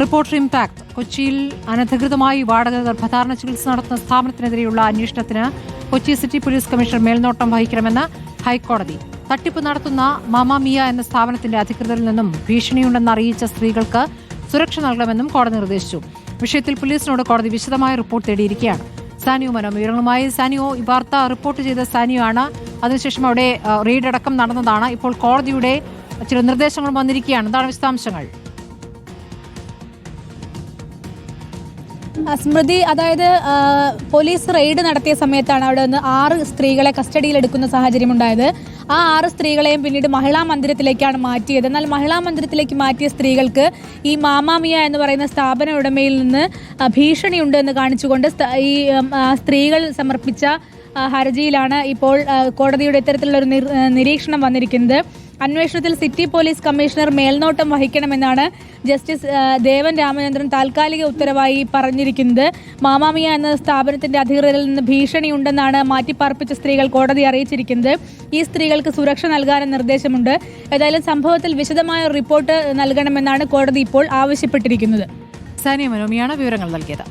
Reporter impact. കൊച്ചിയിൽ അനധികൃതമായി വാടക ഗർഭധാരണ ചികിത്സ നടത്തുന്ന സ്ഥാപനത്തിനെതിരെയുള്ള അന്വേഷണത്തിന് കൊച്ചി സിറ്റി പോലീസ് കമ്മീഷണർ മേൽനോട്ടം വഹിക്കണമെന്ന് ഹൈക്കോടതി. തട്ടിപ്പ് നടത്തുന്ന മാമാമിയ എന്ന സ്ഥാപനത്തിന്റെ അധികൃതരിൽ നിന്നും ഭീഷണിയുണ്ടെന്ന് അറിയിച്ച സ്ത്രീകൾക്ക് സുരക്ഷ നൽകണമെന്നും കോടതി നിർദ്ദേശിച്ചു. വിഷയത്തിൽ പോലീസിനോട് കോടതി വിശദമായ റിപ്പോർട്ട് തേടിയിരിക്കുകയാണ്. സാനിയോ മനോം സാനിയോ ഈ വാർത്ത റിപ്പോർട്ട് ചെയ്ത സാനിയോ ആണ്. അതിനുശേഷം അവിടെ റെയ്ഡ് അടക്കം നടന്നതാണ്. ഇപ്പോൾ കോടതിയുടെ ചില നിർദ്ദേശങ്ങൾ വന്നിരിക്കുകയാണ്. എന്താണ് വിശദാംശങ്ങൾ? സ്മൃതി അതായത് പോലീസ് റെയ്ഡ് നടത്തിയ സമയത്താണ് അവിടെ നിന്ന് ആറ് സ്ത്രീകളെ കസ്റ്റഡിയിലെടുക്കുന്ന സാഹചര്യം ഉണ്ടായത്. ആ ആറ് സ്ത്രീകളെയും പിന്നീട് മഹിളാ മന്ദിരത്തിലേക്കാണ് മാറ്റിയത്. എന്നാൽ മഹിളാ മന്ദിരത്തിലേക്ക് മാറ്റിയ സ്ത്രീകൾക്ക് ഈ മാമാമിയ എന്ന് പറയുന്ന സ്ഥാപന ഉടമയിൽ നിന്ന് ഭീഷണിയുണ്ട് എന്ന് കാണിച്ചുകൊണ്ട് ഈ സ്ത്രീകൾ സമർപ്പിച്ച ഹർജിയിലാണ് ഇപ്പോൾ കോടതിയുടെ ഇത്തരത്തിലുള്ള ഒരു നിരീക്ഷണം വന്നിരിക്കുന്നത്. അന്വേഷണത്തിൽ സിറ്റി പോലീസ് കമ്മീഷണർ മേൽനോട്ടം വഹിക്കണമെന്നാണ് ജസ്റ്റിസ് ദേവൻ രാമചന്ദ്രൻ താൽക്കാലിക ഉത്തരവായി പറഞ്ഞിരിക്കുന്നത്. മാമാമിയ എന്ന സ്ഥാപനത്തിന്റെ അധികൃതരിൽ നിന്ന് ഭീഷണിയുണ്ടെന്നാണ് മാറ്റിപ്പാർപ്പിച്ച സ്ത്രീകൾ കോടതി അറിയിച്ചിരിക്കുന്നത്. ഈ സ്ത്രീകൾക്ക് സുരക്ഷ നൽകാനും നിർദ്ദേശമുണ്ട്. ഏതായാലും സംഭവത്തിൽ വിശദമായ റിപ്പോർട്ട് നൽകണമെന്നാണ് കോടതി ഇപ്പോൾ ആവശ്യപ്പെട്ടിരിക്കുന്നത്. സാനിയ മനോമിയാണ് വിവരങ്ങൾ നൽകിയത്.